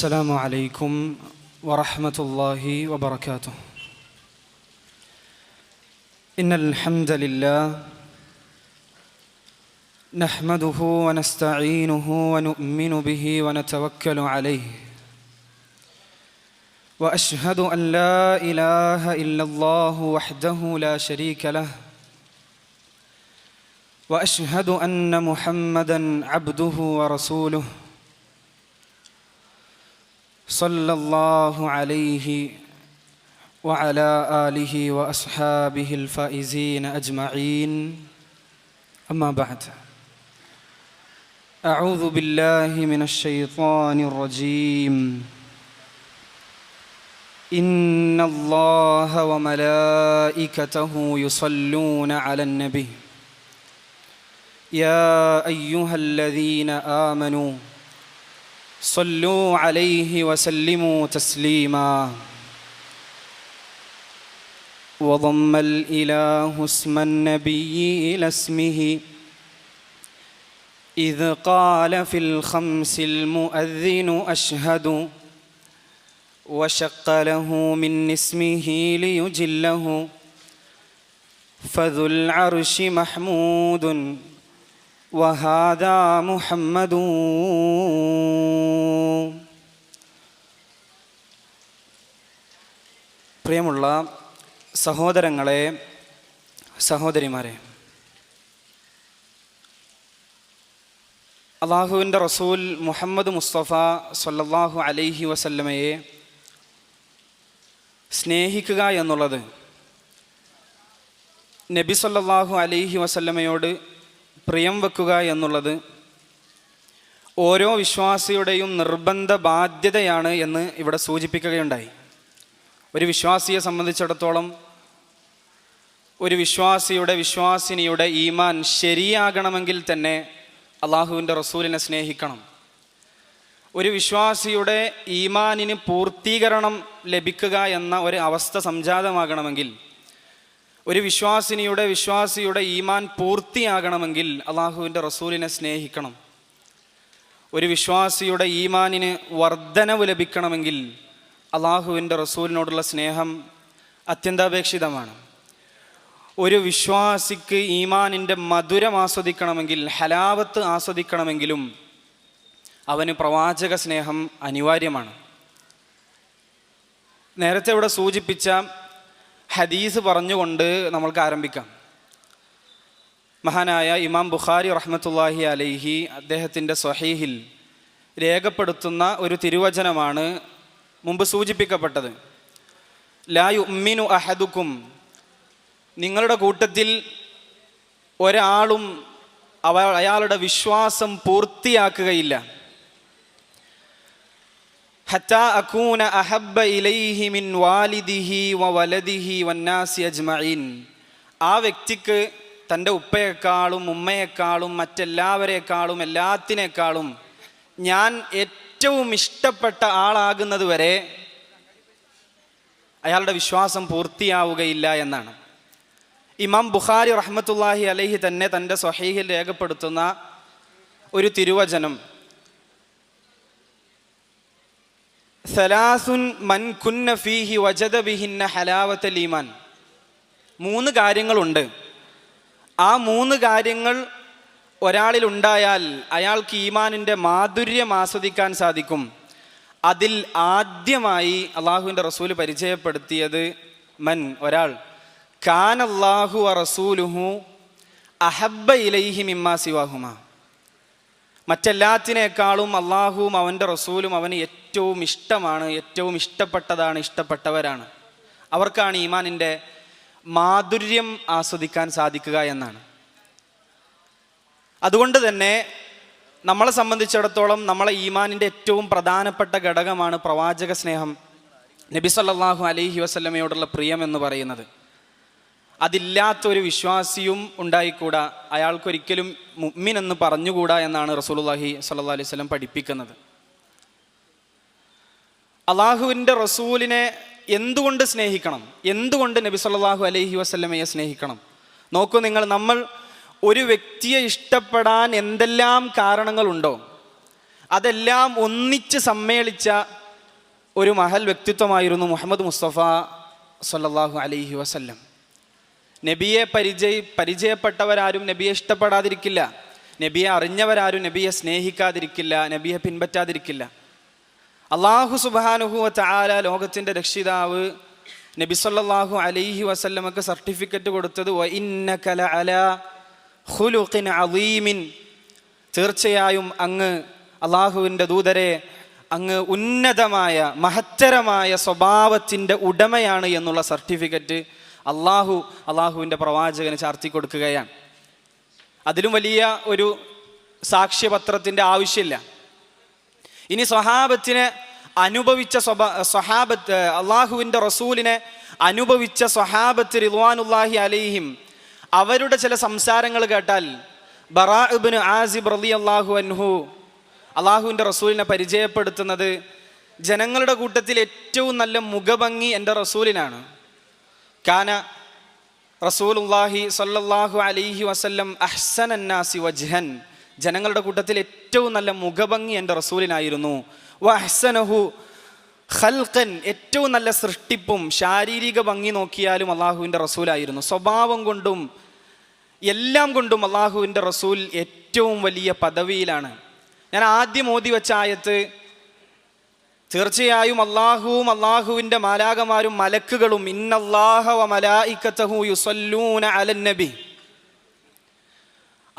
السلام عليكم ورحمة الله وبركاته. إن الحمد لله نحمده ونستعينه ونؤمن به ونتوكل عليه. وأشهد أن لا إله إلا الله وحده لا شريك له. وأشهد أن محمدًا عبده ورسوله. صلى الله عليه وعلى آله وأصحابه الفائزين أجمعين. أما بعد أعوذ بالله من الشيطان الرجيم. إن الله وملائكته يصلون على النبي. يا أيها الذين آمنوا صلوا عليه وسلموا تسليما. وضم الإله اسم النبي إلى اسمه. إذ قال في الخمس المؤذن أشهد. وشق له من اسمه ليجله. فذو العرش محمود. وهذا محمد പ്രിയമുള്ള സഹോദരങ്ങളെ സഹോദരിമാരെ അള്ളാഹുവിൻ്റെ റസൂൽ മുഹമ്മദ് മുസ്തഫ സല്ലല്ലാഹു അലൈഹി വസല്ലമയെ സ്നേഹിക്കുക എന്നുള്ളത് നബി സല്ലല്ലാഹു അലൈഹി വസല്ലമയോട് പ്രിയം വെക്കുക എന്നുള്ളത് ഓരോ വിശ്വാസിയുടെയും നിർബന്ധ ബാധ്യതയാണ് എന്ന് ഇവിടെ സൂചിപ്പിക്കുകയുണ്ടായി. ഒരു വിശ്വാസിയെ സംബന്ധിച്ചിടത്തോളം ഒരു വിശ്വാസിയുടെ വിശ്വാസിനിയുടെ ഈമാൻ ശരിയാകണമെങ്കിൽ തന്നെ അള്ളാഹുവിന്റെ റസൂലിനെ സ്നേഹിക്കണം. ഒരു വിശ്വാസിയുടെ ഈമാനിന് പൂർത്തീകരണം ലഭിക്കുക എന്ന ഒരു അവസ്ഥ സംജാതമാകണമെങ്കിൽ ഒരു വിശ്വാസിനിയുടെ വിശ്വാസിയുടെ ഈമാൻ പൂർത്തിയാകണമെങ്കിൽ അള്ളാഹുവിന്റെ റസൂലിനെ സ്നേഹിക്കണം. ഒരു വിശ്വാസിയുടെ ഈമാനിന് വർധനവ് ലഭിക്കണമെങ്കിൽ അള്ളാഹുവിന്റെ റസൂലിനോടുള്ള സ്നേഹം അത്യന്താപേക്ഷിതമാണ്. ഒരു വിശ്വാസിക്ക് ഈമാനിന്റെ മധുരം ആസ്വദിക്കണമെങ്കിൽ ഹലാവത്ത് ആസ്വദിക്കണമെങ്കിലും അവന് പ്രവാചക സ്നേഹം അനിവാര്യമാണ്. നേരത്തെ ഇവിടെ സൂചിപ്പിച്ച ഹദീസ് പറഞ്ഞുകൊണ്ട് നമ്മൾക്ക് ആരംഭിക്കാം. മഹാനായ ഇമാം ബുഖാരി റഹ്മത്തുല്ലാഹി അലൈഹി അദ്ദേഹത്തിന്റെ സ്വഹീഹിൽ രേഖപ്പെടുത്തുന്ന ഒരു തിരുവചനമാണ് മുമ്പ് സൂചിപ്പിക്കപ്പെട്ടത്. ലാ യുമ്മിനു അഹദുക്കും. നിങ്ങളുടെ കൂട്ടത്തിൽ ഒരാളും അവ അയാളുടെ വിശ്വാസം പൂർത്തിയാക്കുകയില്ല. ഹത്ത അക്കൂന അഹബ്ബ ഇലൈഹി മിൻ വാലിദിഹി വ വലദിഹി വന്നാസി അജ്മഈൻ. ആ വ്യക്തിക്ക് തന്റെ ഉപ്പയെക്കാളും ഉമ്മയെക്കാളും മറ്റെല്ലാവരെക്കാളും എല്ലാത്തിനേക്കാളും ഞാൻ ഏറ്റവും ഇഷ്ടപ്പെട്ട ആളാകുന്നത് വരെ അയാളുടെ വിശ്വാസം പൂർത്തിയാവുകയില്ല എന്നാണ്. ഇമാം ബുഖാരി റഹ്മത്തുല്ലാഹി അലഹി തന്നെ തന്റെ സ്വഹീഹിൽ രേഖപ്പെടുത്തുന്ന ഒരു തിരുവചനം സലാസുൻ മൻ കുന്ന ഫീഹി വജദ ബിഹിന്ന ഹലാവത്ത് ലീമാൻ മൂന്ന് കാര്യങ്ങളുണ്ട്. ആ മൂന്ന് കാര്യങ്ങൾ ഒരാളിൽ ഉണ്ടായാൽ അയാൾക്ക് ഈമാനിന്റെ മാധുര്യം ആസ്വദിക്കാൻ സാധിക്കും. അതിൽ ആദ്യമായി അള്ളാഹുവിന്റെ റസൂൽ പരിചയപ്പെടുത്തിയത് മൻ ഒരാൾ. കാൻ അള്ളാഹു റസൂലുഹു അഹബ്ബ ഇലൈഹി മിമ്മാ സിവാഹുമ. മറ്റെല്ലാത്തിനേക്കാളും അള്ളാഹുവും അവന്റെ റസൂലും അവന് ഏറ്റവും ഇഷ്ടമാണ് ഏറ്റവും ഇഷ്ടപ്പെട്ടതാണ് ഇഷ്ടപ്പെട്ടവരാണ്. അവർക്കാണ് ഈമാനിന്റെ മാധുര്യം ആസ്വദിക്കാൻ സാധിക്കുക എന്നാണ്. അതുകൊണ്ട് തന്നെ നമ്മളെ സംബന്ധിച്ചിടത്തോളം നമ്മളെ ഈമാനിന്റെ ഏറ്റവും പ്രധാനപ്പെട്ട ഘടകമാണ് പ്രവാചക സ്നേഹം നബി സല്ലല്ലാഹു അലൈഹി വസ്ലമയോടുള്ള പ്രിയം എന്ന് പറയുന്നത്. അതില്ലാത്ത ഒരു വിശ്വാസിയും ഉണ്ടായിക്കൂടാ. അയാൾക്കൊരിക്കലും മുമ്മിൻ എന്ന് പറഞ്ഞുകൂടാ എന്നാണ് റസൂലുള്ളാഹി സ്വല്ലല്ലാഹി അലൈഹി സ്വലം പഠിപ്പിക്കുന്നത്. അള്ളാഹുവിന്റെ റസൂലിനെ എന്തുകൊണ്ട് സ്നേഹിക്കണം? എന്തുകൊണ്ട് നബി സല്ലാഹു അലൈഹി വസ്ലമയെ സ്നേഹിക്കണം? നോക്കൂ നിങ്ങൾ നമ്മൾ ഒരു വ്യക്തിയെ ഇഷ്ടപ്പെടാൻ എന്തെല്ലാം കാരണങ്ങളുണ്ടോ? അതെല്ലാം ഒന്നിച്ച് സമ്മേളിച്ച ഒരു മഹൽ വ്യക്തിത്വമായിരുന്നു മുഹമ്മദ് മുസ്തഫ സല്ലാഹു അലൈഹി വസല്ലം. നബിയെ പരിചയ പരിചയപ്പെട്ടവരാരും നബിയെ ഇഷ്ടപ്പെടാതിരിക്കില്ല. നബിയെ അറിഞ്ഞവരാരും നബിയെ സ്നേഹിക്കാതിരിക്കില്ല നബിയെ പിൻപറ്റാതിരിക്കില്ല. അള്ളാഹു സുബാനുഹുവ ചാല ലോകത്തിന്റെ രക്ഷിതാവ് നബി സല്ലാഹു അലൈഹി വസല്ലമക്ക് സർട്ടിഫിക്കറ്റ് കൊടുത്തത് "വ ഇന്നക ഖുലുഖിൻ അളീമിൻ തീർച്ചയായും അങ്ങ് അള്ളാഹുവിന്റെ ദൂതരെ അങ്ങ് ഉന്നതമായ മഹത്തരമായ സ്വഭാവത്തിന്റെ ഉടമയാണ് എന്നുള്ള സർട്ടിഫിക്കറ്റ് അള്ളാഹു അള്ളാഹുവിന്റെ പ്രവാചകന് ചാർത്തി കൊടുക്കുകയാണ്. അതിലും വലിയ ഒരു സാക്ഷ്യപത്രത്തിന്റെ ആവശ്യമില്ല. ഇനി സ്വഹാബത്തിനെ അനുഭവിച്ച സ്വഭാ സ്വഹാബത്ത് അള്ളാഹുവിന്റെ റസൂലിനെ അനുഭവിച്ച സ്വഹാബത്ത് റിദ്വാനുല്ലാഹി അലൈഹിം അവരുടെ ചില സംസാരങ്ങൾ കേട്ടാൽ ബറാഇബിന് ആസിബ് റലി അള്ളാഹു അൻഹു അള്ളാഹുവിന്റെ റസൂലിനെ പരിചയപ്പെടുത്തുന്നത് ജനങ്ങളുടെ കൂട്ടത്തിൽ ഏറ്റവും നല്ല മുഖഭംഗി എന്റെ റസൂലിനാണ്. കാന റസൂലുല്ലാഹി സല്ലല്ലാഹു അലൈഹി വസല്ലം അഹ്സൻ അന്നാസി വജ്ഹൻ. ജനങ്ങളുടെ കൂട്ടത്തിൽ ഏറ്റവും നല്ല മുഖഭംഗി എന്റെ റസൂലിനായിരുന്നു. വ അഹ്സനഹു ഖൽഖൻ. ഏറ്റവും നല്ല സൃഷ്ടിപ്പും ശാരീരിക ഭംഗി നോക്കിയാലും അള്ളാഹുവിന്റെ റസൂലായിരുന്നു. സ്വഭാവം കൊണ്ടും എല്ലാം കൊണ്ടും അള്ളാഹുവിന്റെ റസൂൽ ഏറ്റവും വലിയ പദവിയിലാണ്. ഞാൻ ആദ്യം ഓതി വെച്ച ആയത്ത് തീർച്ചയായും അള്ളാഹുവും അള്ളാഹുവിന്റെ മാലാകമാരും മലക്കുകളും ഇന്നല്ലാഹ വ മലായിക്കത്തഹു യുസല്ലൂന നബി.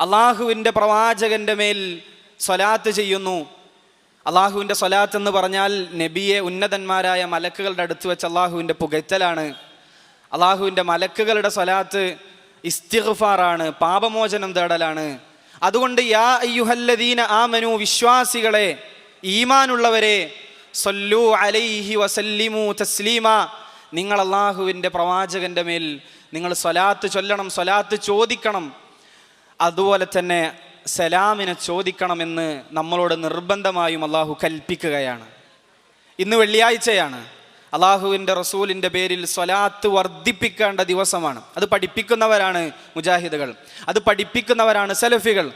അള്ളാഹുവിന്റെ പ്രവാചകന്റെ മേൽ സ്വലാത്ത് ചെയ്യുന്നു. അള്ളാഹുവിന്റെ സ്വലാത്ത് എന്ന് പറഞ്ഞാൽ നബിയെ ഉന്നതന്മാരായ മലക്കുകളുടെ അടുത്ത് വെച്ച് അള്ളാഹുവിന്റെ പുകറ്റലാണ് അള്ളാഹുവിന്റെ മലക്കുകളുടെ സ്വലാത്ത് ഇസ്തിഗ്ഫാറാണ് പാപമോചനം തേടലാണ്. അതുകൊണ്ട് യാ അയ്യുഹല്ലദീന ആമനു വിശ്വാസികളെ ഈമാനുള്ളവരെ സല്ലു അലൈഹി വസല്ലിമു തസ്ലീമ. നിങ്ങൾ അള്ളാഹുവിന്റെ പ്രവാചകന്റെ മേൽ നിങ്ങൾ സ്വലാത്ത് ചൊല്ലണം സ്വലാത്ത് ചോദിക്കണം. അതുപോലെ തന്നെ സലാമിനെ ചോദിക്കണമെന്ന് നമ്മളോട് നിർബന്ധമായും അള്ളാഹു കൽപ്പിക്കുകയാണ്. ഇന്ന് വെള്ളിയാഴ്ചയാണ്. അള്ളാഹുവിന്റെ റസൂലിന്റെ പേരിൽ സ്വലാത്ത് വർദ്ധിപ്പിക്കേണ്ട ദിവസമാണ്. അത് പഠിപ്പിക്കുന്നവരാണ് മുജാഹിദുകൾ. അത് പഠിപ്പിക്കുന്നവരാണ് സലഫികൾ.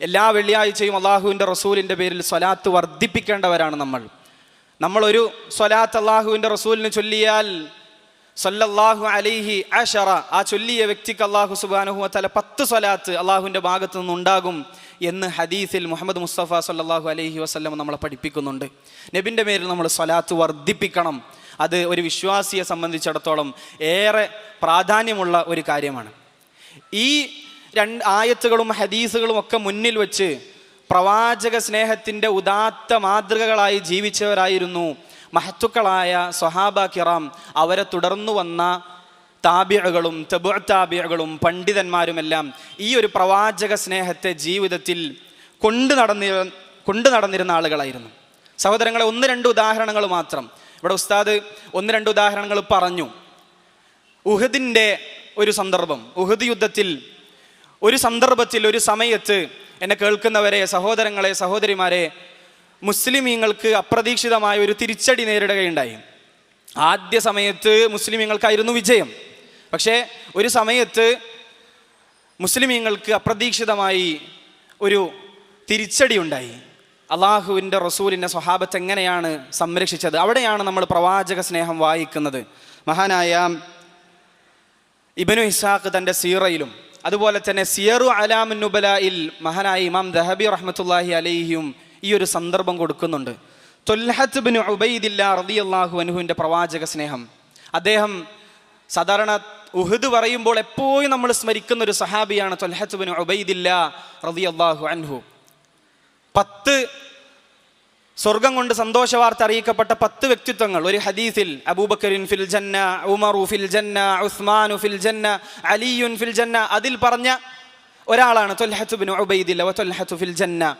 എല്ലാ വെള്ളിയാഴ്ചയും അള്ളാഹുവിന്റെ റസൂലിന്റെ പേരിൽ സ്വലാത്ത് വർദ്ധിപ്പിക്കേണ്ടവരാണ് നമ്മൾ. നമ്മളൊരു സ്വലാത്ത് അള്ളാഹുവിന്റെ റസൂലിന് ചൊല്ലിയാൽ സല്ലല്ലാഹു അലൈഹി അഷറ. ആ ചൊല്ലിയ വ്യക്തിക്ക് അള്ളാഹു സുബാനുഹു തല പത്ത് സ്വലാത്ത് അള്ളാഹുവിന്റെ ഭാഗത്തു നിന്നുണ്ടാകും എന്ന് ഹദീസിൽ മുഹമ്മദ് മുസ്തഫ സല്ലാഹു അലൈഹി വസ്ലം നമ്മളെ പഠിപ്പിക്കുന്നുണ്ട്. നബിന്റെ പേരിൽ നമ്മൾ സ്വലാത്ത് വർദ്ധിപ്പിക്കണം. അത് ഒരു വിശ്വാസിയെ സംബന്ധിച്ചിടത്തോളം ഏറെ പ്രാധാന്യമുള്ള ഒരു കാര്യമാണ്. ഈ രണ്ട് ആയത്തുകളും ഹദീസുകളും ഒക്കെ മുന്നിൽ വെച്ച് പ്രവാചക സ്നേഹത്തിന്റെ ഉദാത്ത മാതൃകകളായി ജീവിച്ചവരായിരുന്നു മഹത്തുക്കളായ സൊഹാബ കിറാം. അവരെ തുടർന്നു വന്ന താബിയകളും തെബു താബിയകളും പണ്ഡിതന്മാരുമെല്ലാം ഈ ഒരു പ്രവാചക സ്നേഹത്തെ ജീവിതത്തിൽ കൊണ്ടു നടന്നി കൊണ്ടു നടന്നിരുന്ന ആളുകളായിരുന്നു. സഹോദരങ്ങളെ ഒന്ന് രണ്ട് ഉദാഹരണങ്ങൾ മാത്രം. ഇവിടെ ഉസ്താദ് ഒന്ന് രണ്ട് ഉദാഹരണങ്ങൾ പറഞ്ഞു. ഉഹദിന്റെ ഒരു സന്ദർഭം ഉഹദ് യുദ്ധത്തിൽ ഒരു സന്ദർഭത്തിൽ ഒരു സമയത്ത് എന്നെ കേൾക്കുന്നവരെ സഹോദരങ്ങളെ സഹോദരിമാരെ മുസ്ലിമീങ്ങൾക്ക് അപ്രതീക്ഷിതമായ ഒരു തിരിച്ചടി നേരിടുകയുണ്ടായി. ആദ്യ സമയത്ത് മുസ്ലിമീങ്ങൾക്കായിരുന്നു വിജയം. പക്ഷേ ഒരു സമയത്ത് മുസ്ലിമീങ്ങൾക്ക് അപ്രതീക്ഷിതമായി ഒരു തിരിച്ചടി ഉണ്ടായി. അള്ളാഹുവിന്റെ റസൂലിന്റെ സ്വഹാബത്ത് എങ്ങനെയാണ് സംരക്ഷിച്ചത്? അവിടെയാണ് നമ്മൾ പ്രവാചക സ്നേഹം വായിക്കുന്നത്. മഹാനായ ഇബനു ഇസാഖ് തന്റെ സീറയിലും അതുപോലെ തന്നെ സിയറു അലാമുൻ നുബലായിൽ മഹാനായ ഇമാം ദഹബി റഹ്മത്തുല്ലാഹി അലൈഹിയും ഈ ഒരു സന്ദർഭം കൊടുക്കുന്നുണ്ട്. തൊൽഹത്ത് ബിൻ ഉബൈദില്ല റതി അള്ളാഹു അനുഹുവിന്റെ പ്രവാചക സ്നേഹം. അദ്ദേഹം സാധാരണ ഉഹുദ് പറയുമ്പോൾ എപ്പോഴും നമ്മൾ സ്മരിക്കുന്ന ഒരു സഹാബിയാണ് തൊൽഹത്ത് ബിൻ ഉബൈദില്ല റളിയല്ലാഹു അൻഹു. പത്ത് സ്വർഗം കൊണ്ട് സന്തോഷവാർത്ത അറിയിക്കപ്പെട്ട പത്ത് വ്യക്തിത്വങ്ങൾ. ഒരു ഹദീസിൽ അബൂബക്കറിൻ ഫിൽ ജന്ന ഉമറു ഫിൽ ജന്ന ഉസ്മാനു ഫിൽ ജന്ന അലിയുൻ ഫിൽ ജന്ന അതിൽ പറഞ്ഞ ഒരാളാണ് ഉബൈദില്ല ഫിൽ ജന്ന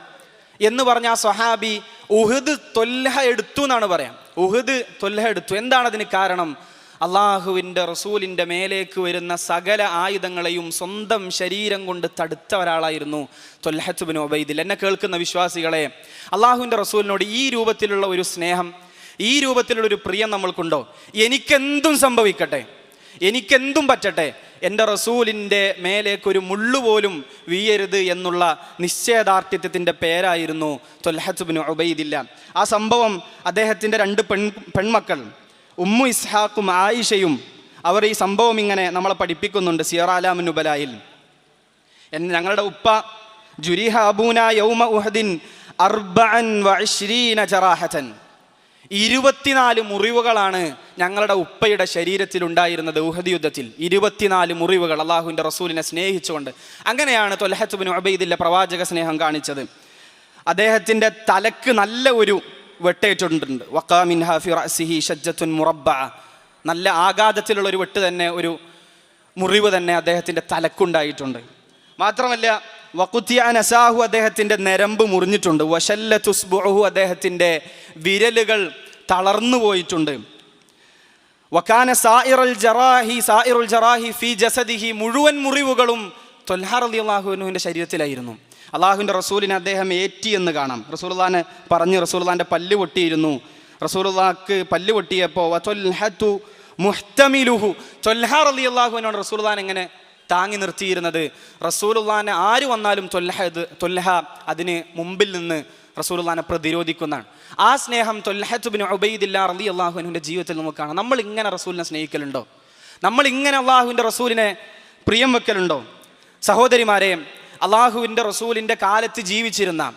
എന്ന് പറഞ്ഞ ആ സ്വഹാബി ഉഹദ് തൊല്ലഹ എടുത്തു എന്നാണ് പറയാം. ഉഹദ് തൊല്ലഹ എടുത്തു. എന്താണ് അതിന് കാരണം? അള്ളാഹുവിന്റെ റസൂലിന്റെ മേലേക്ക് വരുന്ന സകല ആയുധങ്ങളെയും സ്വന്തം ശരീരം കൊണ്ട് തടുത്ത ഒരാളായിരുന്നു തൊല്ലഹത്തുബിൻ ഒബൈദിൽ എന്നെ കേൾക്കുന്ന വിശ്വാസികളെ അള്ളാഹുവിന്റെ റസൂലിനോട് ഈ രൂപത്തിലുള്ള ഒരു സ്നേഹം ഈ രൂപത്തിലുള്ള ഒരു പ്രിയം നമ്മൾക്കുണ്ടോ? എനിക്കെന്തും സംഭവിക്കട്ടെ എനിക്കെന്തും പറ്റട്ടെ എന്റെ റസൂലിന്റെ മേലേക്കൊരു മുള്ളുപോലും വീയരുത് എന്നുള്ള നിശ്ചയദാർഢ്യത്തിന്റെ പേരായിരുന്നു തൊല്ലഹത്തുബിൻ ഒബൈദില്ല ആ സംഭവം അദ്ദേഹത്തിന്റെ രണ്ട് പെൺ പെൺമക്കൾ ഉമ്മു ഇസ്ഹാഖും ആയിഷയും അവർ ഈ സംഭവം ഇങ്ങനെ നമ്മളെ പഠിപ്പിക്കുന്നുണ്ട് സിയറാലാമിനുബലായിൽ ഉബലായിൽ ഞങ്ങളുടെ ഉപ്പ ജുരിഹ അബൂന യൗമ ഉഹദിൻ അർബഅൻ വഇശ്രീന ജറാഹതൻ. ഇരുപത്തിനാല് മുറിവുകളാണ് ഞങ്ങളുടെ ഉപ്പയുടെ ശരീരത്തിൽ ഉണ്ടായിരുന്നത് ഉഹദ് യുദ്ധത്തിൽ. ഇരുപത്തിനാല് മുറിവുകൾ അള്ളാഹുവിന്റെ റസൂലിനെ സ്നേഹിച്ചുകൊണ്ട്. അങ്ങനെയാണ് തൊലഹത്തുബിൻ അബൈദില്ല പ്രവാചക സ്നേഹം കാണിച്ചത്. അദ്ദേഹത്തിന്റെ തലക്ക് നല്ല ഒരു വെട്ടേറ്റിട്ടുണ്ട്. വക്കാമിൻ ഹാഫി റഅസിഹി ഷജ്ജത്തുൻ മുറബ നല്ല ആഘാതത്തിലുള്ള ഒരു വെട്ട് തന്നെ ഒരു മുറിവ് തന്നെ അദ്ദേഹത്തിന്റെ തലക്കുണ്ടായിട്ടുണ്ട്. മാത്രമല്ല വക്കുത്തിയാൻ അസാഹു അദ്ദേഹത്തിന്റെ നരമ്പ് മുറിഞ്ഞിട്ടുണ്ട്. വശല്ല തുസ്ബുഹു അദ്ദേഹത്തിന്റെ വിരലുകൾ തളർന്നു പോയിട്ടുണ്ട്. വക്കാന സായിറൽ ജറാഹി സായിറുൽ ജറാഹി ഫി ജസദിഹി മുഴുവൻ മുറിവുകളും തൊൽഹാർ അലി അള്ളാഹുവിനുവിന്റെ ശരീരത്തിലായിരുന്നു. അള്ളാഹുവിന്റെ റസൂലിനെ അദ്ദേഹം ഏറ്റി എന്ന് കാണാം. റസൂൽദാന് പറഞ്ഞ് റസൂൽദാന്റെ പല്ല് പൊട്ടിയിരുന്നു. റസൂൽദാക്ക് പല്ല് പൊട്ടിയപ്പോൾ മുഹ്തമിലുഹു. അലി അള്ളാഹുവിനോട് റസൂൽദാൻ എങ്ങനെ താങ്ങി നിർത്തിയിരുന്നത്. റസൂലുള്ളാനെ ആര് വന്നാലും തൊല്ലഹ ഇത് തൊല്ലഹ അതിന് മുമ്പിൽ നിന്ന് റസൂലുള്ളാനെ പ്രതിരോധിക്കുന്നതാണ്. ആ സ്നേഹം തൊല്ലഹത്തുബിന് ഉബൈദില്ല റലി അള്ളാഹുവിന്റെ ജീവിതത്തിൽ നമുക്ക് കാണാം. നമ്മൾ ഇങ്ങനെ റസൂലിനെ സ്നേഹിക്കലുണ്ടോ? നമ്മൾ ഇങ്ങനെ അള്ളാഹുവിന്റെ റസൂലിനെ പ്രിയം വെക്കലുണ്ടോ? സഹോദരിമാരെ അള്ളാഹുവിന്റെ റസൂലിന്റെ കാലത്ത് ജീവിച്ചിരുന്ന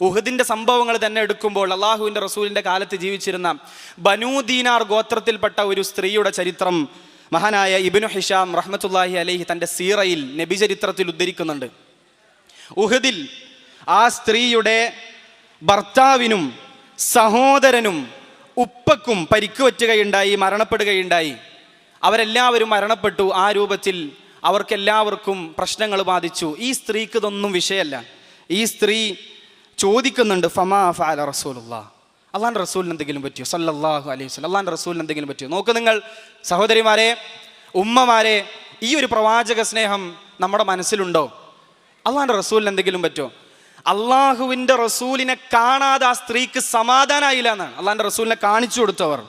ഉഹദിന്റെ സംഭവങ്ങൾ തന്നെ എടുക്കുമ്പോൾ അള്ളാഹുവിന്റെ റസൂലിന്റെ കാലത്ത് ജീവിച്ചിരുന്ന ബനൂദീനാർ ഗോത്രത്തിൽപ്പെട്ട ഒരു സ്ത്രീയുടെ ചരിത്രം മഹാനായ ഇബിനു ഹിഷാം റഹ്മത്തുല്ലാഹി അലഹി തന്റെ സീറയിൽ നബിചരിത്രത്തിൽ ഉദ്ധരിക്കുന്നുണ്ട്. ഉഹദിൽ ആ സ്ത്രീയുടെ ഭർത്താവിനും സഹോദരനും ഉപ്പക്കും പരിക്കുവറ്റുകയുണ്ടായി മരണപ്പെടുകയുണ്ടായി. അവരെല്ലാവരും മരണപ്പെട്ടു. ആ രൂപത്തിൽ അവർക്കെല്ലാവർക്കും പ്രശ്നങ്ങൾ ബാധിച്ചു. ഈ സ്ത്രീക്ക് ഇതൊന്നും വിഷയമല്ല. ഈ സ്ത്രീ ചോദിക്കുന്നുണ്ട് ഫമാ ഫാല റസൂലുള്ള? അള്ളാന്റെ റസൂലിന് എന്തെങ്കിലും പറ്റിയോ? സല്ലല്ലാഹു അലൈഹി വസ്ലം അള്ളാന്റെ റസൂലിന് എന്തെങ്കിലും പറ്റിയോ? നോക്ക് നിങ്ങൾ സഹോദരിമാരെ ഉമ്മമാരെ ഈ ഒരു പ്രവാചക സ്നേഹം നമ്മുടെ മനസ്സിലുണ്ടോ? അള്ളാന്റെ റസൂലിന് എന്തെങ്കിലും പറ്റുമോ അള്ളാഹുവിന്റെ റസൂലിനെ കാണാതെ ആ സ്ത്രീക്ക് സമാധാനമായില്ല എന്നാണ്. അള്ളാന്റെ റസൂലിനെ കാണിച്ചു കൊടുത്തവർ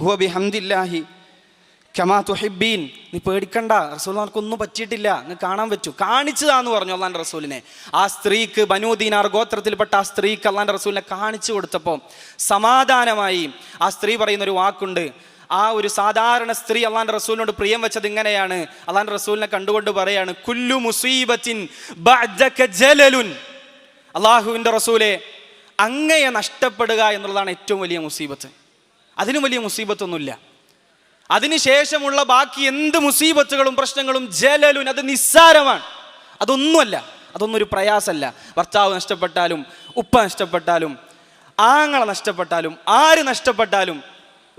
ഹുബി ഹംദില്ലാഹി ഖമാ തുഹിബീൻ നീ പേടിക്കണ്ട റസൂൽ നിനക്കൊന്നും പറ്റിയിട്ടില്ല. നീ കാണാൻ പറ്റൂ കാണിച്ചതാന്ന് പറഞ്ഞു അള്ളാന്റെ റസൂലിനെ. ആ സ്ത്രീക്ക് ബനൂദീനാർ ഗോത്രത്തിൽപ്പെട്ട ആ സ്ത്രീക്ക് അള്ളാന്റെ റസൂലിനെ കാണിച്ചു കൊടുത്തപ്പോൾ സമാധാനമായി ആ സ്ത്രീ പറയുന്ന ഒരു വാക്കുണ്ട്. ആ ഒരു സാധാരണ സ്ത്രീ അള്ളാന്റെ റസൂലിനോട് പ്രിയം വെച്ചത് ഇങ്ങനെയാണ്. അള്ളാന്റെ റസൂലിനെ കണ്ടുകൊണ്ട് പറയാണ് കുല്ലു മുസീബത്തിൻ ജലലുൻ. അള്ളാഹുവിന്റെ റസൂലെ അങ്ങയെ നഷ്ടപ്പെടുക എന്നുള്ളതാണ് ഏറ്റവും വലിയ മുസീബത്ത്. അതിനും വലിയ മുസീബത്തൊന്നുമില്ല. അതിനുശേഷമുള്ള ബാക്കി എന്ത് മുസീബത്തുകളും പ്രശ്നങ്ങളും ജലലുൻ അത് നിസ്സാരമാണ്. അതൊന്നുമല്ല അതൊന്നും ഒരു പ്രയാസമല്ല. ഭർത്താവ് നഷ്ടപ്പെട്ടാലും ഉപ്പ നഷ്ടപ്പെട്ടാലും ആങ്ങളെ നഷ്ടപ്പെട്ടാലും ആര് നഷ്ടപ്പെട്ടാലും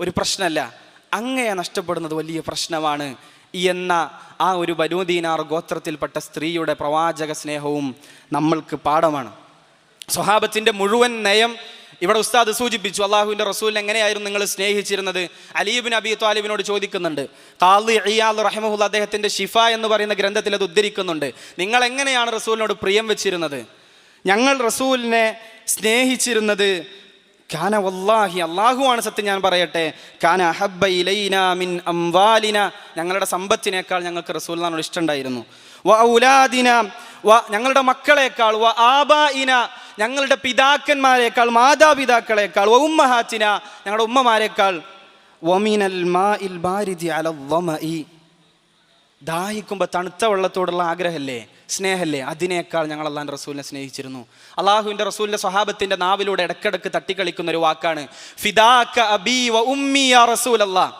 ഒരു പ്രശ്നമല്ല. അങ്ങയെ നഷ്ടപ്പെടുന്നത് വലിയ പ്രശ്നമാണ്. എന്ന ആ ഒരു ബനൂദീനാർ ഗോത്രത്തിൽപ്പെട്ട സ്ത്രീയുടെ പ്രവാചക സ്നേഹവും നമ്മൾക്ക് പാഠമാണ്. സ്വഹാബത്തിന്റെ മുഴുവൻ നയം ഇവിടെ ഉസ്താദ് സൂചിപ്പിച്ചു അള്ളാഹുവിന്റെ റസൂലിനെ എങ്ങനെയായിരുന്നു നിങ്ങൾ സ്നേഹിച്ചിരുന്നത്? അലീബിൻ അബി താലിബിനോട് ചോദിക്കുന്നുണ്ട്. കാളി അയ്യാൽ റഹമുല്ല അദ്ദേഹത്തിന്റെ ഷിഫ എന്ന് പറയുന്ന ഗ്രന്ഥത്തിൽ അത് ഉദ്ധരിക്കുന്നുണ്ട്. നിങ്ങൾ എങ്ങനെയാണ് റസൂലിനോട് പ്രിയം വെച്ചിരുന്നത്? ഞങ്ങൾ റസൂലിനെ സ്നേഹിച്ചിരുന്നത് കാന വല്ലാഹി അള്ളാഹുവാണ് സത്യം ഞാൻ പറയട്ടെ. കാന അഹബ്ബ ഇലൈന മിൻ അംവാലിന. ഞങ്ങളുടെ സമ്പത്തിനേക്കാൾ ഞങ്ങൾക്ക് റസൂലിനോട് ഇഷ്ടമുണ്ടായിരുന്നു വ ഔലാദിന. വ ഞങ്ങളുടെ മക്കളേക്കാൾ. വ ആബായിന ഞങ്ങളുടെ പിതാക്കന്മാരെക്കാൾ മാതാപിതാക്കളെക്കാൾ വ ഉമ്മഹാത്തിന ഞങ്ങളുടെ ഉമ്മമാരെക്കാൾ വമിനൽ മാ ഇൽ ബാരിദി അല വമഇ. ദാഹിക്കുമ്പോൾ തണുത്ത വെള്ളത്തോടുള്ള ആഗ്രഹമല്ലേ സ്നേഹമല്ലേ അതിനേക്കാൾ ഞങ്ങൾ അള്ളാഹിന്റെ റസൂലിനെ സ്നേഹിച്ചിരുന്നു. അള്ളാഹുവിന്റെ റസൂലിന്റെ സ്വഹാബത്തിന്റെ നാവിലൂടെ ഇടക്കിടക്ക് തട്ടിക്കളിക്കുന്ന ഒരു വാക്കാണ് ഫിദാക്ക അബീ വ ഉമ്മി യാ റസൂൽ അല്ലാ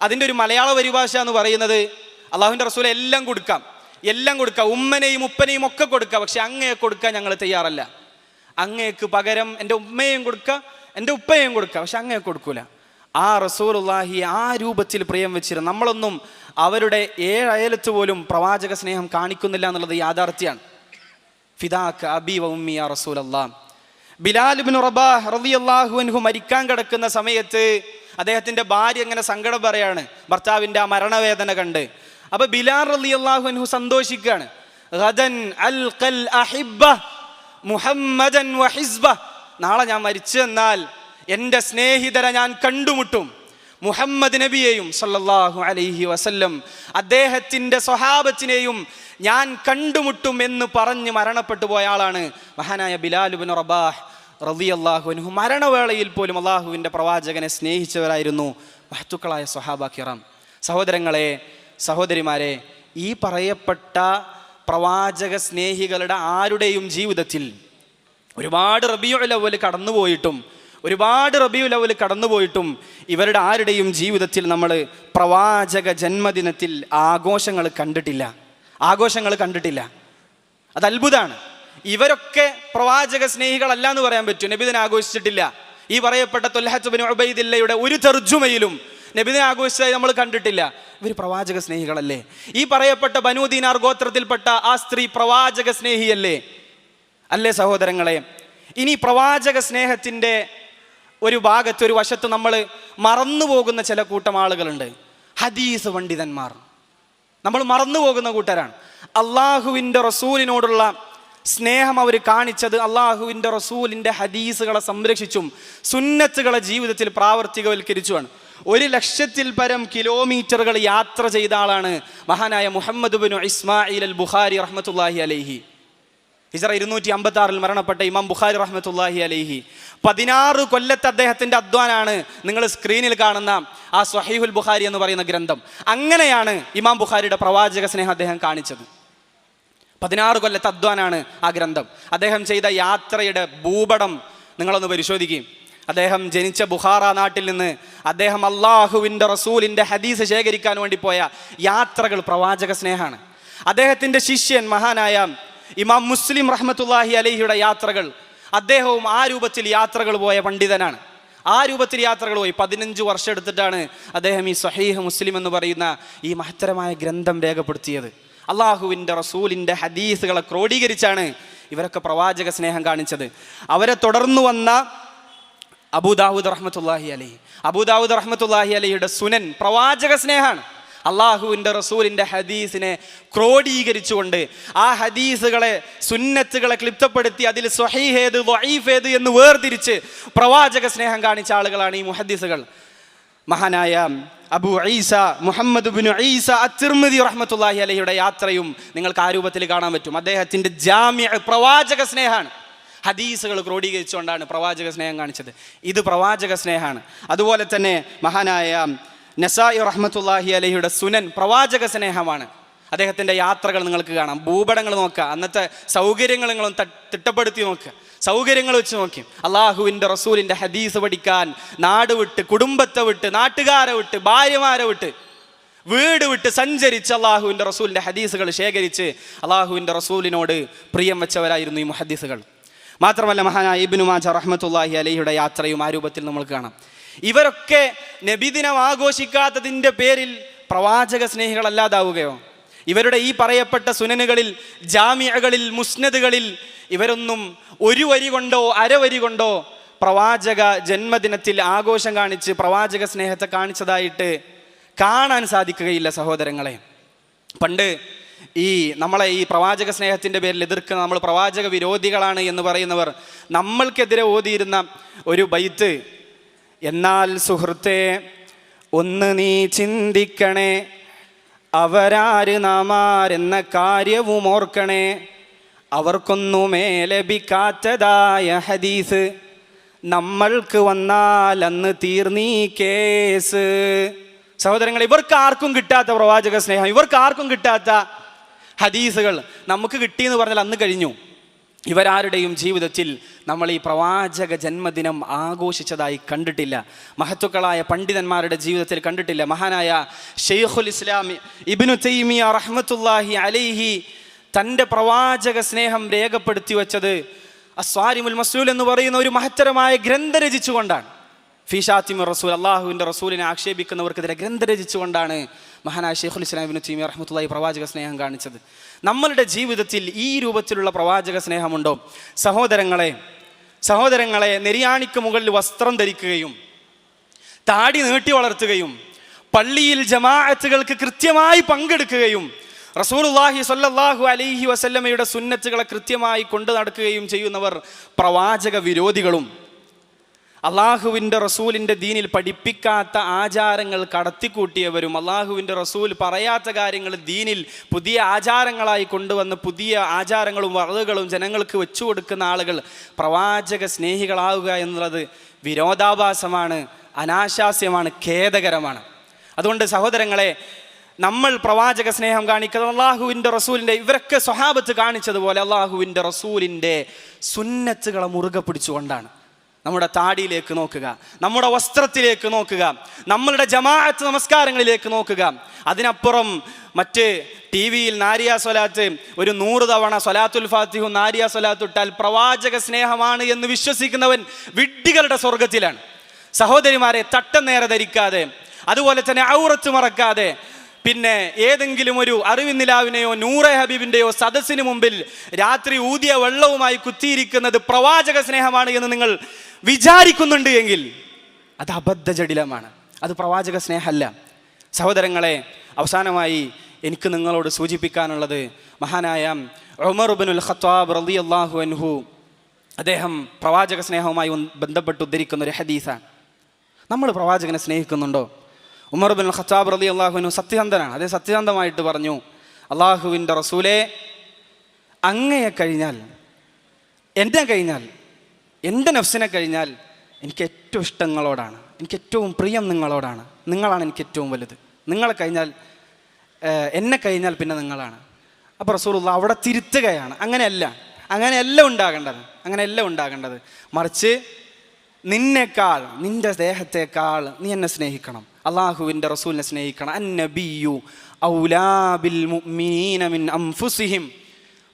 അതിന്റെ ഒരു മലയാള പരിഭാഷ എന്ന് പറയുന്നത് അള്ളാഹുവിന്റെ റസൂൽ എല്ലാം കൊടുക്കാം എല്ലാം കൊടുക്കാം ഉമ്മനെയും ഉപ്പനെയും ഒക്കെ കൊടുക്കാം പക്ഷെ അങ്ങയെ കൊടുക്കാൻ ഞങ്ങൾ തയ്യാറല്ല. അങ്ങേക്ക് പകരം എന്റെ ഉമ്മയും കൊടുക്കുക എന്റെ ഉപ്പയും കൊടുക്കുക പക്ഷെ അങ്ങേ കൊടുക്കൂല. ആ റസൂലുള്ളാഹി ആ രൂപത്തിൽ പ്രിയം വെച്ചിരുന്നു നമ്മളൊന്നും അവരുടെ ഏഴയലത്ത് പോലും പ്രവാചക സ്നേഹം കാണിക്കുന്നില്ല എന്നുള്ളത് യാഥാർത്ഥ്യമാണ് ഫിദാക്ക് അബി വ ആ ബിലാൽ ബിൻ റബാഹ് റളിയല്ലാഹു അൻഹു മരിക്കാൻ കിടക്കുന്ന സമയത്ത് അദ്ദേഹത്തിന്റെ ഭാര്യ അങ്ങനെ സങ്കടം പറയാണ്. ഭർത്താവിന്റെ ആ മരണവേദന കണ്ട്. അപ്പൊ ബിലാൽ റളിയല്ലാഹു അൻഹു സന്തോഷിക്കുകയാണ്. മുഹമ്മദൻ വഹിസ്ബ നാളെ ഞാൻ മരിച്ചു എന്നാൽ എന്റെ സ്നേഹിതരെ ഞാൻ കണ്ടുമുട്ടും. മുഹമ്മദ് നബിയെയും സല്ലാഹു അലൈഹി വസല്ലം അദ്ദേഹത്തിന്റെ സ്വഹാബത്തിനെയും ഞാൻ കണ്ടുമുട്ടും എന്ന് പറഞ്ഞ് മരണപ്പെട്ടു പോയ ആളാണ് മഹാനായ ബിലാലുബിൻ റബാഹ് റബി അൻഹു. മരണവേളയിൽ പോലും അള്ളാഹുവിന്റെ പ്രവാചകനെ സ്നേഹിച്ചവരായിരുന്നു മഹത്തുക്കളായ സ്വഹാബ കിറാം. സഹോദരങ്ങളെ സഹോദരിമാരെ ഈ പറയപ്പെട്ട പ്രവാചക സ്നേഹികളുടെ ആരുടെയും ജീവിതത്തിൽ ഒരുപാട് റബിയു ലവൽ കടന്നുപോയിട്ടും ഒരുപാട് റബിയു ലവൽ കടന്നുപോയിട്ടും ഇവരുടെ ആരുടെയും ജീവിതത്തിൽ നമ്മൾ പ്രവാചക ജന്മദിനത്തിൽ ആഘോഷങ്ങൾ കണ്ടിട്ടില്ല. ആഘോഷങ്ങൾ കണ്ടിട്ടില്ല. അത് അത്ഭുതമാണ് ഇവരൊക്കെ പ്രവാചക സ്നേഹികളല്ല എന്ന് പറയാൻ പറ്റും. നബിദിനെ ആഘോഷിച്ചിട്ടില്ല. ഈ പറയപ്പെട്ട തൊല്ലഹത്തുബിൻ ഉബൈദില്ലയുടെ ഒരു തെർജുമയിലും നബിദിനെ ആഘോഷിച്ചതായി നമ്മൾ കണ്ടിട്ടില്ല. ഇവർ പ്രവാചക സ്നേഹികളല്ലേ? ഈ പറയപ്പെട്ട ബനുദീനാർ ഗോത്രത്തിൽപ്പെട്ട ആ സ്ത്രീ പ്രവാചക സ്നേഹിയല്ലേ? അല്ലേ സഹോദരങ്ങളെ? ഇനി പ്രവാചക സ്നേഹത്തിന്റെ ഒരു ഭാഗത്ത് ഒരു വശത്ത് നമ്മൾ മറന്നു പോകുന്ന ചില കൂട്ടം ആളുകളുണ്ട്. ഹദീസ് പണ്ഡിതന്മാർ. നമ്മൾ മറന്നു പോകുന്ന കൂട്ടരാണ്. അള്ളാഹുവിന്റെ റസൂലിനോടുള്ള സ്നേഹം അവർ കാണിച്ചത് അള്ളാഹുവിന്റെ റസൂലിന്റെ ഹദീസുകളെ സംരക്ഷിച്ചും സുന്നത്തുകളെ ജീവിതത്തിൽ പ്രാവർത്തികവൽക്കരിച്ചുമാണ്. ഒരു ലക്ഷത്തിൽ പരം കിലോമീറ്ററുകൾ യാത്ര ചെയ്ത ആളാണ് മഹാനായ Muhammad bin Ismail al Bukhari റഹ്മത്തുല്ലാഹി അലൈഹി. ഹിജറ ഇരുന്നൂറ്റി അമ്പത്തി ആറിൽ മരണപ്പെട്ട ഇമാം ബുഖാരി റഹ്മത്തുല്ലാഹി അലൈഹി. പതിനാറ് കൊല്ലത്തെ അദ്ദേഹത്തിന്റെ അധ്വാനാണ് നിങ്ങൾ സ്ക്രീനിൽ കാണുന്ന ആ സ്വഹീഹുൽ ബുഖാരി എന്ന് പറയുന്ന ഗ്രന്ഥം. അങ്ങനെയാണ് ഇമാം ബുഖാരിയുടെ പ്രവാചക സ്നേഹം അദ്ദേഹം കാണിച്ചത്. പതിനാറ് കൊല്ലത്തെ അധ്വാനാണ് ആ ഗ്രന്ഥം. അദ്ദേഹം ചെയ്ത യാത്രയുടെ ഭൂപടം നിങ്ങളൊന്ന് പരിശോധിക്കുകയും അദ്ദേഹം ജനിച്ച ബുഹാറ നാട്ടിൽ നിന്ന് അദ്ദേഹം അള്ളാഹുവിന്റെ റസൂലിന്റെ ഹദീസ് ശേഖരിക്കാൻ വേണ്ടി പോയ യാത്രകൾ പ്രവാചക സ്നേഹമാണ്. അദ്ദേഹത്തിന്റെ ശിഷ്യൻ മഹാനായ ഇമാം മുസ്ലിം റഹ്മത്തുല്ലാഹി അലഹിയുടെ യാത്രകൾ അദ്ദേഹവും ആ രൂപത്തിൽ യാത്രകൾ പോയ പണ്ഡിതനാണ്. ആ രൂപത്തിൽ യാത്രകൾ പോയി പതിനഞ്ച് വർഷം എടുത്തിട്ടാണ് അദ്ദേഹം ഈ സഹീഹ് മുസ്ലിം എന്ന് പറയുന്ന ഈ മഹത്തരമായ ഗ്രന്ഥം രേഖപ്പെടുത്തിയത്. അള്ളാഹുവിന്റെ റസൂലിന്റെ ഹദീസുകളെ ക്രോഡീകരിച്ചാണ് ഇവരൊക്കെ പ്രവാചക സ്നേഹം കാണിച്ചത്. അവരെ തുടർന്നു വന്ന അബൂദാവൂദ് റഹ്മത്തുല്ലാഹി അലഹി. അബൂദാവൂദ് റഹ്മത്തുല്ലാഹി അലിയുടെ സുനൻ പ്രവാചക സ്നേഹമാണ് അള്ളാഹുവിന്റെ റസൂലിന്റെ ഹദീസിനെ ക്രോഡീകരിച്ചുകൊണ്ട് ആ ഹദീസുകളെ സുന്നത്തുകളെ ക്ലിപ്തപ്പെടുത്തി അതിൽ സ്വഹീഹേത് വൈഫേത് എന്ന് വേർതിരിച്ച് പ്രവാചക സ്നേഹം കാണിച്ച ആളുകളാണ് ഈ മുഹദീസുകൾ മഹാനായ Abu Isa Muhammad bin Isa അത്തിർമതി റഹ്മത്തുല്ലാഹി അലഹിയുടെ യാത്രയും നിങ്ങൾക്ക് ആ രൂപത്തിൽ കാണാൻ പറ്റും. അദ്ദേഹത്തിന്റെ ജാമ്യ പ്രവാചക സ്നേഹമാണ് ഹദീസുകൾ ക്രോഡീകരിച്ചുകൊണ്ടാണ് പ്രവാചക സ്നേഹം കാണിച്ചത്. ഇത് പ്രവാചക സ്നേഹമാണ്. അതുപോലെ തന്നെ മഹാനായ നസായി റഹ്മത്തുല്ലാഹി അലഹിയുടെ സുനൻ പ്രവാചക സ്നേഹമാണ്. അദ്ദേഹത്തിന്റെ യാത്രകൾ നിങ്ങൾക്ക് കാണാം. ഭൂപടങ്ങൾ നോക്കുക. അന്നത്തെ സൗകര്യങ്ങൾ നിങ്ങൾ തിട്ടപ്പെടുത്തി നോക്കുക. സൗകര്യങ്ങൾ വെച്ച് നോക്കി. അള്ളാഹുവിന്റെ റസൂലിന്റെ ഹദീസ് പഠിക്കാൻ നാട് വിട്ട് കുടുംബത്തെ വിട്ട് നാട്ടുകാരെ വിട്ട് ഭാര്യമാരെ വിട്ട് വീട് വിട്ട് സഞ്ചരിച്ച് അള്ളാഹുവിന്റെ റസൂലിന്റെ ഹദീസുകൾ ശേഖരിച്ച് അള്ളാഹുവിന്റെ റസൂലിനോട് പ്രിയം വെച്ചവരായിരുന്നു ഈ മുഹദീസുകൾ മാത്രമല്ല മഹാനായ ഇബ്നു മാജ റഹ്മത്തുല്ലാഹി അലഹിയുടെ യാത്രയും ആ രൂപത്തിൽ നമ്മൾ കാണാം. ഇവരൊക്കെ നബിദിനം ആഘോഷിക്കാത്തതിന്റെ പേരിൽ പ്രവാചക സ്നേഹികളല്ലാതാവുകയോ ഇവരുടെ ഈ പറയപ്പെട്ട സുനനുകളിൽ ജാമ്യകളിൽ മുസ്നദുകളിൽ ഇവരൊന്നും ഒരു വരി കൊണ്ടോ അരവരി കൊണ്ടോ പ്രവാചക ജന്മദിനത്തിൽ ആഘോഷം കാണിച്ച് പ്രവാചക സ്നേഹത്തെ കാണിച്ചതായിട്ട് കാണാൻ സാധിക്കുകയില്ല സഹോദരങ്ങളെ. പണ്ട് ഈ നമ്മളെ ഈ പ്രവാചക സ്നേഹത്തിന്റെ പേരിൽ എതിർക്കുന്ന നമ്മൾ പ്രവാചക വിരോധികളാണ് എന്ന് പറയുന്നവർ നമ്മൾക്കെതിരെ ഓതിയിരുന്ന ഒരു ബൈത്ത് എന്നാൽ സുഹൃത്തെ ഒന്ന് നീ ചിന്തിക്കണേ അവരാര് നാമാരെന്ന കാര്യവും ഓർക്കണേ അവർക്കൊന്നുമേ ലഭിക്കാത്തതായ ഹദീസ് നമ്മൾക്ക് വന്നാൽ അന്ന് തീർന്നീ കേസ്. സഹോദരങ്ങൾ ഇവർക്ക് ആർക്കും കിട്ടാത്ത പ്രവാചക സ്നേഹം ഇവർക്ക് ആർക്കും കിട്ടാത്ത ഹദീസുകൾ നമുക്ക് കിട്ടിയെന്ന് പറഞ്ഞാൽ അന്ന് കഴിഞ്ഞു. ഇവരാരുടെയും ജീവിതത്തിൽ നമ്മൾ ഈ പ്രവാചക ജന്മദിനം ആഘോഷിച്ചതായി കണ്ടിട്ടില്ല. മഹത്തുക്കളായ പണ്ഡിതന്മാരുടെ ജീവിതത്തിൽ കണ്ടിട്ടില്ല. മഹാനായ ഷെയ്ഖുൽ ഇസ്ലാം ഇബിനു തൈമിയ റഹ്മത്തുല്ലാഹി അലൈഹി തന്റെ പ്രവാചക സ്നേഹം രേഖപ്പെടുത്തി വച്ചത് അസ്വാരിമുൽ മസൂൽ എന്ന് പറയുന്ന ഒരു മഹത്തരമായ ഗ്രന്ഥ രചിച്ചുകൊണ്ടാണ്. ഫിഷാത്തിമുർ റസൂൽ അള്ളാഹുവിന്റെ റസൂലിനെ ആക്ഷേപിക്കുന്നവർക്കെതിരെ ഗ്രന്ഥ രചിച്ചുകൊണ്ടാണ് മഹാനായ ഷെയ്ഖുൽ ഇസ്ലാം ഇബ്നു തീമിയ റഹ്മത്തുള്ളാഹി പ്രവാചക സ്നേഹം കാണിച്ചത്. നമ്മളുടെ ജീവിതത്തിൽ ഈ രൂപത്തിലുള്ള പ്രവാചക സ്നേഹമുണ്ടോ? സഹോദരങ്ങളെ സഹോദരങ്ങളെ നെരിയാണിക്ക് മുകളിൽ വസ്ത്രം ധരിക്കുകയും താടി നീട്ടി വളർത്തുകയും പള്ളിയിൽ ജമാഅത്തുകൾക്ക് കൃത്യമായി പങ്കെടുക്കുകയും റസൂലുള്ളാഹി സല്ലാഹു അലൈഹി വസല്ലമയുടെ സുന്നത്തുകളെ കൃത്യമായി കൊണ്ടു നടക്കുകയും ചെയ്യുന്നവർ പ്രവാചക വിരോധികളും. അള്ളാഹുവിന്റെ റസൂലിന്റെ ദീനിൽ പഠിപ്പിക്കാത്ത ആചാരങ്ങൾ കടത്തിക്കൂട്ടിയവരും അള്ളാഹുവിന്റെ റസൂൽ പറയാത്ത കാര്യങ്ങൾ ദീനിൽ പുതിയ ആചാരങ്ങളായി കൊണ്ടുവന്ന് പുതിയ ആചാരങ്ങളും വറുതുകളും ജനങ്ങൾക്ക് വെച്ചു കൊടുക്കുന്ന ആളുകൾ പ്രവാചക സ്നേഹികളാവുക എന്നുള്ളത് വിരോധാഭാസമാണ് അനാശാസ്യമാണ് ഖേദകരമാണ്. അതുകൊണ്ട് സഹോദരങ്ങളെ നമ്മൾ പ്രവാചക സ്നേഹം കാണിക്കുന്നത് അള്ളാഹുവിന്റെ റസൂലിന്റെ ഇവരൊക്കെ സ്വഹാബത്ത് കാണിച്ചതുപോലെ അള്ളാഹുവിന്റെ റസൂലിന്റെ സുന്നത്തുകളെ മുറുകെ പിടിച്ചുകൊണ്ടാണ്. നമ്മുടെ താടിയിലേക്ക് നോക്കുക നമ്മുടെ വസ്ത്രത്തിലേക്ക് നോക്കുക നമ്മളുടെ ജമാഅത്ത് നമസ്കാരങ്ങളിലേക്ക് നോക്കുക. അതിനപ്പുറം മറ്റ് ടി വിയിൽ നാരിയ സ്വലാത്ത് ഒരു നൂറ് തവണ സ്വലാത്തുൽ ഫാത്തിഹു നാരിയ സ്വലാത്ത് ഇട്ടാൽ പ്രവാചക സ്നേഹമാണ് എന്ന് വിശ്വസിക്കുന്നവൻ വിഡ്ഢികളുടെ സ്വർഗത്തിലാണ് സഹോദരിമാരെ തട്ടം നേരെ ധരിക്കാതെ അതുപോലെ തന്നെ ഔറത്ത് മറക്കാതെ പിന്നെ ഏതെങ്കിലും ഒരു അറിവിനിലാവിനെയോ നൂറെ ഹബീബിന്റെയോ സദസ്സിന് മുമ്പിൽ രാത്രി ഊതിയ വെള്ളവുമായി കുത്തിയിരിക്കുന്നത് പ്രവാചക സ്നേഹമാണ് എന്ന് നിങ്ങൾ വിചാരിക്കുന്നുണ്ട് എങ്കിൽ അത് അബദ്ധ ജടിലമാണ് അത് പ്രവാചക സ്നേഹമല്ല സഹോദരങ്ങളെ അവസാനമായി എനിക്ക് നിങ്ങളോട് സൂചിപ്പിക്കാനുള്ളത് മഹാനായ ഉമറുബിനുൽ ഖത്താബ് റലി അള്ളാഹു അൻഹു അദ്ദേഹം പ്രവാചക സ്നേഹവുമായി ബന്ധപ്പെട്ട് ഉദ്ധരിക്കുന്ന ഒരു ഹദീസാണ്. നമ്മൾ പ്രവാചകനെ സ്നേഹിക്കുന്നുണ്ടോ? ഉമർ ബിൻ ഖത്താബ് റലി അള്ളാഹുവിനു സത്യസന്ധനാണ്. അദ്ദേഹം സത്യസന്ധമായിട്ട് പറഞ്ഞു അള്ളാഹുവിന്റെ റസൂലെ അങ്ങയെ കഴിഞ്ഞാൽ എന്റെ കഴിഞ്ഞാൽ എന്റെ നഫ്സിനെ കഴിഞ്ഞാൽ എനിക്ക് ഏറ്റവും ഇഷ്ടങ്ങളോടാണ് എനിക്ക് ഏറ്റവും പ്രിയം നിങ്ങളോടാണ് നിങ്ങളാണ് എനിക്ക് ഏറ്റവും വലുത്. നിങ്ങളെ കഴിഞ്ഞാൽ എന്നെ കഴിഞ്ഞാൽ പിന്നെ നിങ്ങളാണ്. അപ്പോൾ റസൂലുള്ള അവിടെ തിരുത്തുകയാണ്. അങ്ങനെയല്ല അങ്ങനെയല്ല ഉണ്ടാകേണ്ടത് അങ്ങനെയല്ല ഉണ്ടാകേണ്ടത്. മറിച്ച് നിന്നേക്കാൾ നിന്റെ ദേഹത്തേക്കാൾ നീ എന്നെ സ്നേഹിക്കണം. അള്ളാഹുവിന്റെ റസൂലിനെ സ്നേഹിക്കണം. ഔലാബിൽ മുഅ്മിനീന മിൻ അംഫുസിഹിം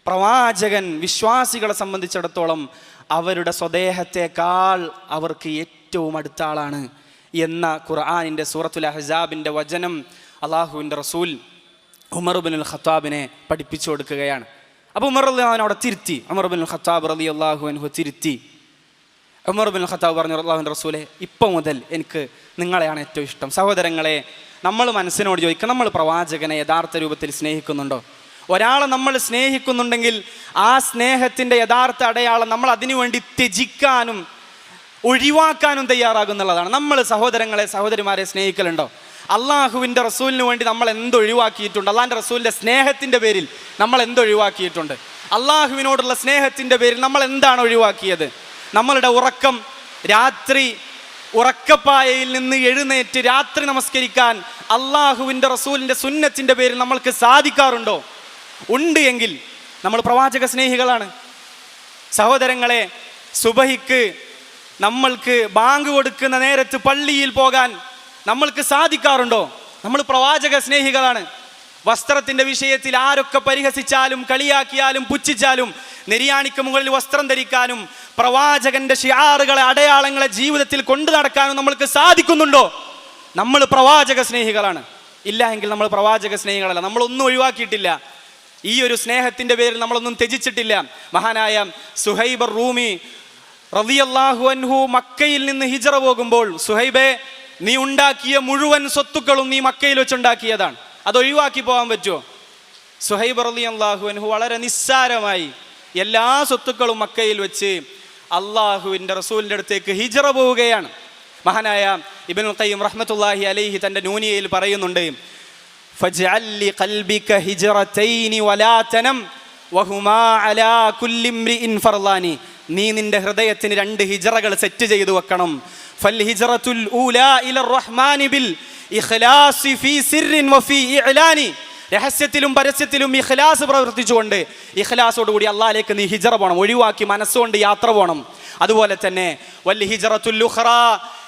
പ്രവാചകൻ വിശ്വാസികളെ സംബന്ധിച്ചിടത്തോളം അവരുടെ സ്വദേഹത്തെക്കാൾ അവർക്ക് ഏറ്റവും അടുത്ത ആളാണ് എന്ന ഖുർആാനിന്റെ സൂറത്തുൽ അഹ്സാബിന്റെ വചനം അള്ളാഹുവിന്റെ റസൂൽ ഉമറുബിനുൽ ഖത്താബിനെ പഠിപ്പിച്ചു കൊടുക്കുകയാണ്. അപ്പോൾ ഉമർ അള്ളഹാൻ അവിടെ തിരുത്തി. ഉമറുബിൻ ഖത്താബ് റലി അള്ളാഹു അൻഹു തിരുത്തി. ഉമർബിൻ ഖത്താബ് പറഞ്ഞു അള്ളാഹുവിന്റെ റസൂലെ ഇപ്പം മുതൽ എനിക്ക് നിങ്ങളെയാണ് ഏറ്റവും ഇഷ്ടം. സഹോദരങ്ങളെ നമ്മൾ മനസ്സിനോട് ചോദിക്കുക നമ്മൾ പ്രവാചകനെ യഥാർത്ഥ രൂപത്തിൽ സ്നേഹിക്കുന്നുണ്ടോ? ഒരാളെ നമ്മൾ സ്നേഹിക്കുന്നുണ്ടെങ്കിൽ ആ സ്നേഹത്തിന്റെ യഥാർത്ഥ അടയാളം നമ്മൾ അതിനുവേണ്ടി ത്യജിക്കാനും ഒഴിവാക്കാനും തയ്യാറാകുന്നുള്ളതാണ്. നമ്മൾ സഹോദരങ്ങളെ സഹോദരിമാരെ സ്നേഹിക്കലുണ്ടോ? അള്ളാഹുവിന്റെ റസൂലിന് വേണ്ടി നമ്മൾ എന്തൊഴിവാക്കിയിട്ടുണ്ട് അള്ളാഹിന്റെ റസൂലിന്റെ സ്നേഹത്തിന്റെ പേരിൽ നമ്മൾ എന്തൊഴിവാക്കിയിട്ടുണ്ട് അള്ളാഹുവിനോടുള്ള സ്നേഹത്തിന്റെ പേരിൽ നമ്മൾ എന്താണ് ഒഴിവാക്കിയത്? നമ്മളുടെ ഉറക്കം രാത്രി ഉറക്കപ്പായയിൽ നിന്ന് എഴുന്നേറ്റ് രാത്രി നമസ്കരിക്കാൻ അള്ളാഹുവിന്റെ റസൂലിന്റെ സുന്നത്തിന്റെ പേരിൽ നമ്മൾക്ക് സാധിക്കാറുണ്ടോ? ഉണ്ട് എങ്കിൽ നമ്മൾ പ്രവാചക സ്നേഹികളാണ്. സഹോദരങ്ങളെ സുബഹിക്ക് നമ്മൾക്ക് ബാങ്ക് കൊടുക്കുന്ന നേരത്ത് പള്ളിയിൽ പോകാൻ നമ്മൾക്ക് സാധിക്കാറുണ്ടോ? നമ്മൾ പ്രവാചക സ്നേഹികളാണ്. വസ്ത്രത്തിന്റെ വിഷയത്തിൽ ആരൊക്കെ പരിഹസിച്ചാലും കളിയാക്കിയാലും പുച്ഛിച്ചാലും നെരിയാണിക്ക് മുകളിൽ വസ്ത്രം ധരിക്കാനും പ്രവാചകന്റെ ഷിയാറുകളെ അടയാളങ്ങളെ ജീവിതത്തിൽ കൊണ്ടു നടക്കാനും നമ്മൾക്ക് സാധിക്കുന്നുണ്ടോ? നമ്മൾ പ്രവാചക സ്നേഹികളാണ്. ഇല്ല എങ്കിൽ നമ്മൾ പ്രവാചക സ്നേഹികളല്ല. നമ്മളൊന്നും ഒഴിവാക്കിയിട്ടില്ല. ഈ ഒരു സ്നേഹത്തിന്റെ പേരിൽ നമ്മളൊന്നും ത്യജിച്ചിട്ടില്ല. മഹാനായ സുഹൈബർ റൂമി റവിയല്ലാഹു അൻഹു മക്കയിൽ നിന്ന് ഹിജറ പോകുമ്പോൾ സുഹൈബെ നീ ഉണ്ടാക്കിയ മുഴുവൻ സ്വത്തുക്കളും നീ മക്കയിൽ വെച്ചുണ്ടാക്കിയതാണ്. അത് ഒഴിവാക്കി പോകാൻ പറ്റുമോ? സുഹൈബ് റലി അള്ളാഹു അൻഹു വളരെ നിസ്സാരമായി എല്ലാ സ്വത്തുക്കളും മക്കയിൽ വെച്ച് അള്ളാഹുവിന്റെ റസൂലിന്റെ അടുത്തേക്ക് ഹിജറ പോവുകയാണ്. മഹാനായ ഇബ്നുൽ ഖയ്യിം റഹ്മത്തുള്ളാഹി അലൈഹി തന്റെ നൂനിയയിൽ പറയുന്നുണ്ട് فاجعل لقلبك هجرتين ولا تنم وهما على كل امرئ فرضان നീ നിന്റെ ഹൃദയത്തിന് രണ്ട് ഹിജറകൾ സെറ്റ് ചെയ്തു വെക്കണം ഫൽ ഹിജറത്തുൽ ഊലാ ഇലർ റഹ്മാനി ബിൽ ഇഖ്ലാസി ഫീ സിർരിൻ വഫീ ഇഅ്ലാനി രഹസ്യത്തിലും പരസ്യത്തിലും ഇഖ്ലാസ് പ്രവർത്തിച്ചുകൊണ്ട് ഇഖ്ലാസോട് കൂടി അള്ളാഹിലേക്ക് നീ ഹിജറ പോകണം ഒഴിവാക്കി മനസ്സുകൊണ്ട് യാത്ര പോകണം അതുപോലെ തന്നെ വൽ ഹിജറത്തുൽ ഉഖ്റാ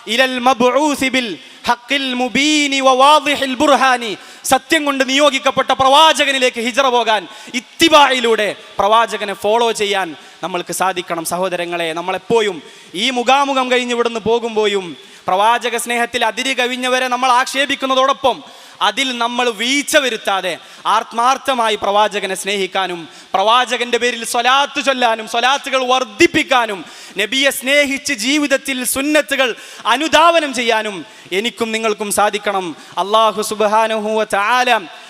ഇലൽ മബ്ഊസി ബിൽ ഹഖിൽ മുബീനി വവാദിഹിൽ ബുർഹാനി. സത്യം കൊണ്ട് നിയോഗിക്കപ്പെട്ട പ്രവാചകനിലേക്ക് ഹിജറ പോകാൻ ഇത്തിബായിലൂടെ പ്രവാചകനെ ഫോളോ ചെയ്യാൻ നമ്മൾക്ക് സാധിക്കണം. സഹോദരങ്ങളെ നമ്മളെപ്പോഴും ഈ മുഖാമുഖം കഴിഞ്ഞ് ഇവിടുന്ന് പോകുമ്പോഴും പ്രവാചക സ്നേഹത്തിൽ അതിരി കവിഞ്ഞവരെ നമ്മൾ ആക്ഷേപിക്കുന്നതോടൊപ്പം അതിൽ നമ്മൾ വീഴ്ച വരുത്താതെ ആത്മാർത്ഥമായി പ്രവാചകനെ സ്നേഹിക്കാനും പ്രവാചകന്റെ പേരിൽ സ്വലാത്ത് ചൊല്ലാനും സ്വലാത്തുകൾ വർദ്ധിപ്പിക്കാനും നബിയെ സ്നേഹിച്ച് ജീവിതത്തിൽ സുന്നത്തുകൾ അനുധാവനം ചെയ്യാനും എനിക്കും നിങ്ങൾക്കും സാധിക്കണം അള്ളാഹു സുബാനുഹുവ ചാല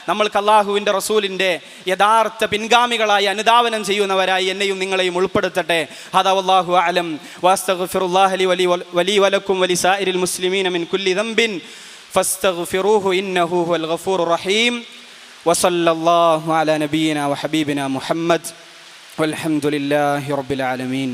നമ്മൾക്ക് അള്ളാഹുവിൻ്റെ റസൂലിൻ്റെ യഥാർത്ഥ പിൻഗാമികളായി അനുധാവനം ചെയ്യുന്നവരായി എന്നെയും നിങ്ങളെയും ഉൾപ്പെടുത്തട്ടെ ഹദാ വല്ലാഹു അലം വാസ്തഗ്ഫിറുല്ലാഹ ലി വലി വലി വലക്കും വലി സായിരിൽ മുസ്ലിമീന മിൻ കുല്ലി ദംബിൻ فاستغفروه إنه هو الغفور الرحيم وصلى الله على نبينا وحبيبنا محمد والحمد لله رب العالمين